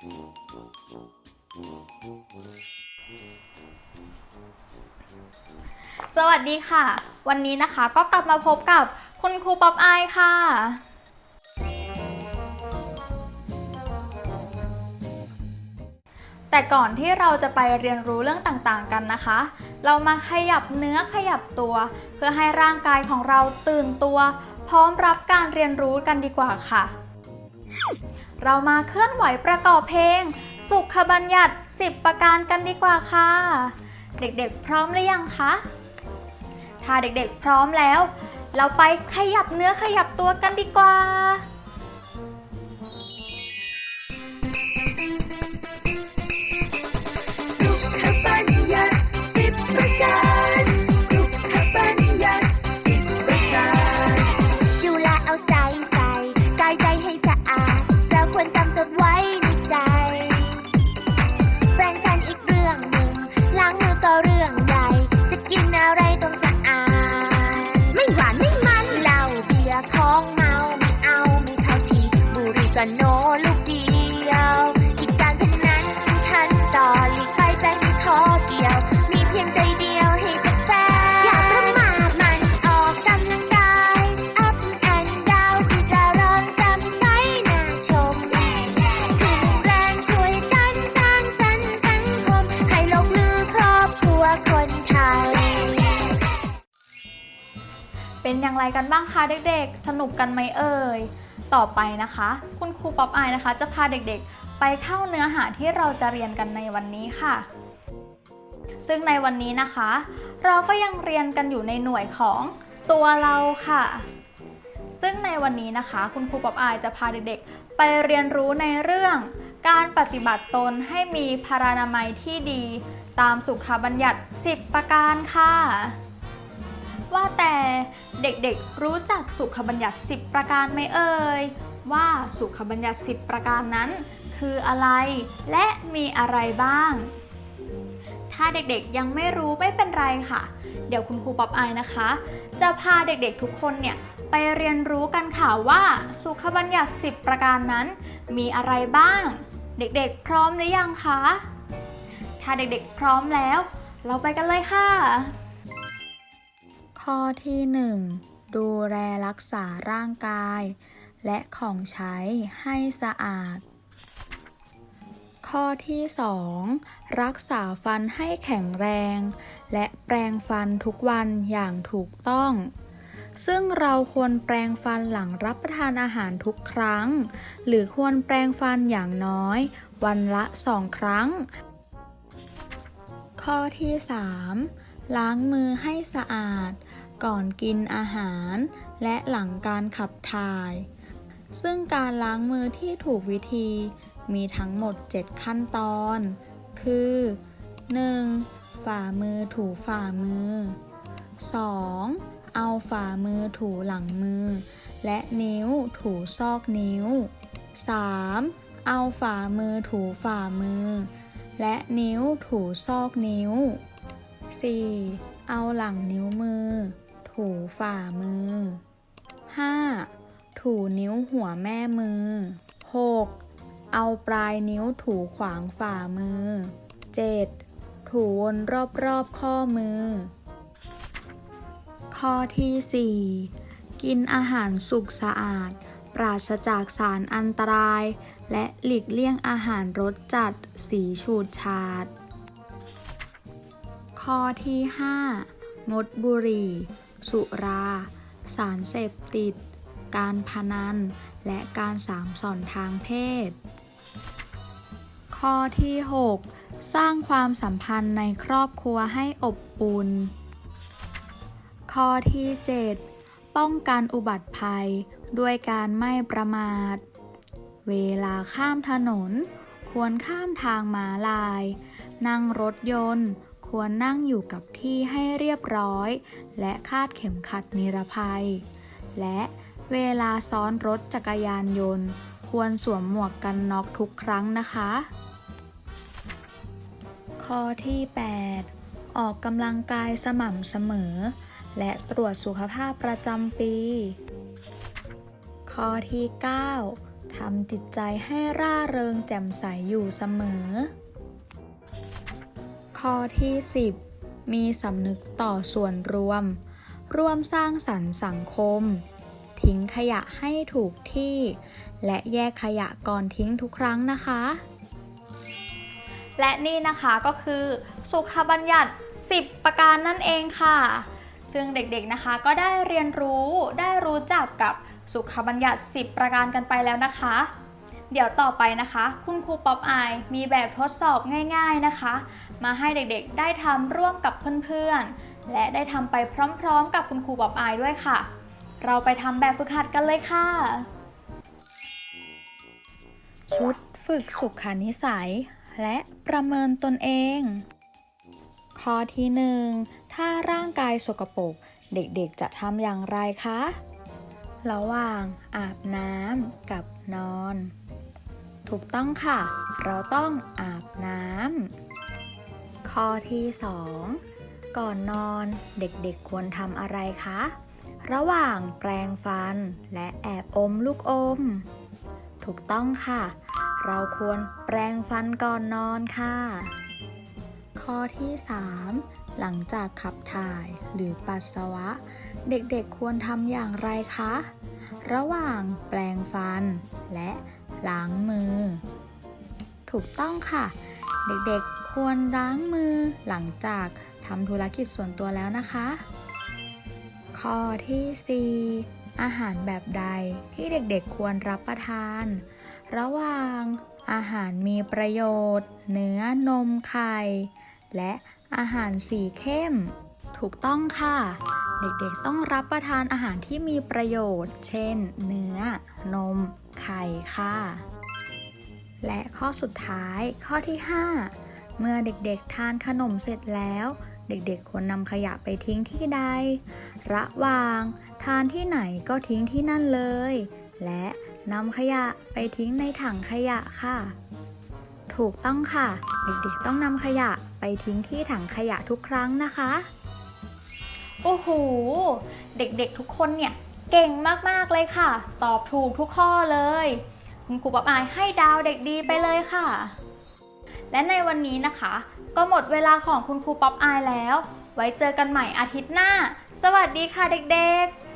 สวัสดีค่ะ วันนี้นะคะก็กลับมาพบกับคุณครูป๊อปอายค่ะ แต่ก่อนที่เราจะไปเรียนรู้เรื่องต่างๆกันนะคะ เรามาขยับเนื้อขยับตัว เพื่อให้ร่างกายของเราตื่นตัว พร้อมรับการเรียนรู้กันดีกว่าค่ะ เรามาเคลื่อนไหวประกอบเพลง สุขบัญญัติ 10 ประการกันดีกว่าค่ะ เด็กๆ พร้อมหรือยังคะ ถ้าเด็กๆ พร้อมแล้ว เราไปขยับเนื้อขยับตัวกันดีกว่า เป็นอย่างไรกันบ้างคะเด็กๆ สนุกกันไหมเอ่ย ต่อไปนะคะ คุณครูป๊อปอายนะคะ จะพาเด็กๆ ไปเข้าเนื้อหาที่เราจะเรียนกันในวันนี้ค่ะ ซึ่งในวันนี้นะคะ เราก็ยังเรียนกันอยู่ในหน่วยของตัวเราค่ะ ซึ่งในวันนี้นะคะ คุณครูป๊อปอายจะพาเด็กๆ ไปเรียนรู้ในเรื่อง การปฏิบัติตนให้มีพารานามัยที่ดี ตามสุขบัญญัติ 10 ประการค่ะ เด็กๆ รู้จักสุขบัญญัติ 10 ประการไหมเอ่ย ว่าสุขบัญญัติ 10 ประการนั้น คืออะไร และมีอะไรบ้าง ถ้าเด็กๆยังไม่รู้ไม่เป็นไรค่ะ เดี๋ยวคุณครูป๊อปอายนะคะ จะพาเด็กๆทุกคนเนี่ยไปเรียนรู้กันค่ะว่าสุขบัญญัติ 10 ประการนั้น มีอะไรบ้าง เด็กๆ พร้อมหรือยังคะ ถ้าเด็กๆ พร้อมแล้ว เราไปกันเลยค่ะ ข้อที่ 1 ดูแลรักษาร่างกาย และของใช้ให้สะอาด ข้อที่ 2 รักษาฟันให้แข็งแรง และแปรงฟันทุกวันอย่างถูกต้อง ซึ่งเราควรแปรงฟันหลังรับประทานอาหารทุกครั้ง หรือควรแปรงฟันอย่างน้อย วันละสองครั้ง ข้อที่ 3 ล้างมือให้สะอาด ก่อนกินอาหาร และหลังการขับถ่าย ซึ่งการล้างมือที่ถูกวิธีมีทั้งหมด 7 ขั้นตอน คือ 1. ฝ่ามือถูฝ่ามือ 2. เอาฝ่ามือถูหลังมือ และนิ้วถูซอกนิ้ว 3. เอาฝ่ามือถูฝ่ามือ และนิ้วถูซอกนิ้ว 4. เอาหลังนิ้วมือ ถูฝ่ามือ 5. ถูนิ้วหัวแม่มือ 6. เอาปลายนิ้วถูขวางฝ่ามือ 7. ถูวนรอบๆข้อมือ ข้อที่ 4 กินอาหารสุกสะอาด ปราศจากสารอันตราย และหลีกเลี่ยงอาหารรสจัด สีฉูดฉาด ข้อที่ 5 งดบุหรี่ สุรา สารเสพติด การพนัน และการสามสอนทางเพศ ข้อที่ 6 สร้างความสัมพันธ์ในครอบครัวให้อบอุ่น ข้อที่ 7 ป้องกันอุบัติภัย ด้วยการไม่ประมาท เวลาข้ามถนน ควรข้ามทางม้าลาย นั่งรถยนต์ ควรนั่งอยู่กับที่ให้เรียบร้อย และคาดเข็มขัดนิรภัย และเวลาซ้อนรถจักรยานยนต์ ควรสวมหมวกกันน็อกทุกครั้งนะคะ ข้อที่ 8 ออกกำลังกายสม่ำเสมอ และตรวจสุขภาพประจำปี ข้อที่ 9ทำจิตใจให้ร่าเริงแจ่มใสอยู่เสมอ ข้อที่ 10 มีสำนึกต่อส่วนรวม ร่วมสร้างสรรค์สังคม ทิ้งขยะให้ถูกที่ และแยกขยะก่อนทิ้งทุกครั้งนะคะ และนี่นะคะก็คือสุขบัญญัติ 10 ประการนั่นเองค่ะ ซึ่งเด็กๆนะคะก็ได้เรียนรู้ได้รู้จักกับสุขบัญญัติ 10 ประการกันไปแล้วนะคะ เดี๋ยวต่อไปนะคะ คุณครูป๊อปอายมีแบบทดสอบง่ายๆนะคะ มาให้เด็กๆได้ทำร่วมกับเพื่อนๆ และได้ทำไปพร้อมๆ กับคุณครูป๊อปอายด้วยค่ะ เราไปทำแบบฝึกหัดกันเลยค่ะ ชุดฝึกสุขนิสัย และประเมินตนเอง ข้อที่หนึ่งถ้าร่างกายสกปรกเด็กๆจะทำอย่างไรคะ ระหว่างอาบน้ำกับนอน ถูกต้องค่ะ เราต้องอาบน้ำ ข้อที่ 2 ก่อนนอนเด็กๆควรทำอะไรคะ ระหว่างแปรงฟันและแอบอมลูกอม ถูกต้องค่ะ เราควรแปรงฟันก่อนนอนค่ะ ข้อที่ 3 หลังจากขับถ่ายหรือปัสสาวะ เด็กๆควรทำอย่างไรคะ ระหว่างแปรงฟันและ ล้างมือ ถูกต้องค่ะ เด็กๆควรล้างมือหลังจากทำธุรกิจส่วนตัวแล้วนะคะ ข้อที่ 4 อาหารแบบใดที่เด็กๆควรรับประทาน ระหว่างอาหารมีประโยชน์ เนื้อนมไข่ และอาหารสีเข้ม ถูกต้องค่ะ เด็กๆต้องรับประทานอาหารที่มีประโยชน์ เช่น เนื้อ นม ไข่ค่ะ และข้อสุดท้ายข้อที่ 5 เมื่อเด็กๆทานขนมเสร็จแล้ว เด็กๆควรนำขยะไปทิ้งที่ใด ระหว่างทานที่ไหนก็ทิ้งที่นั่นเลย และนำขยะไปทิ้งในถังขยะค่ะ ถูกต้องค่ะ เด็กๆต้องนำขยะไปทิ้งที่ถังขยะทุกครั้งนะคะ โอ้โห เด็กๆทุกคนเนี่ยเก่งมากๆเลยค่ะ ตอบถูกทุกข้อเลย คุณครูป๊อปอายให้ดาวเด็กดีไปเลยค่ะ และในวันนี้นะคะ ก็หมดเวลาของคุณครูป๊อปอายแล้ว ไว้เจอกันใหม่อาทิตย์หน้า สวัสดีค่ะเด็กๆ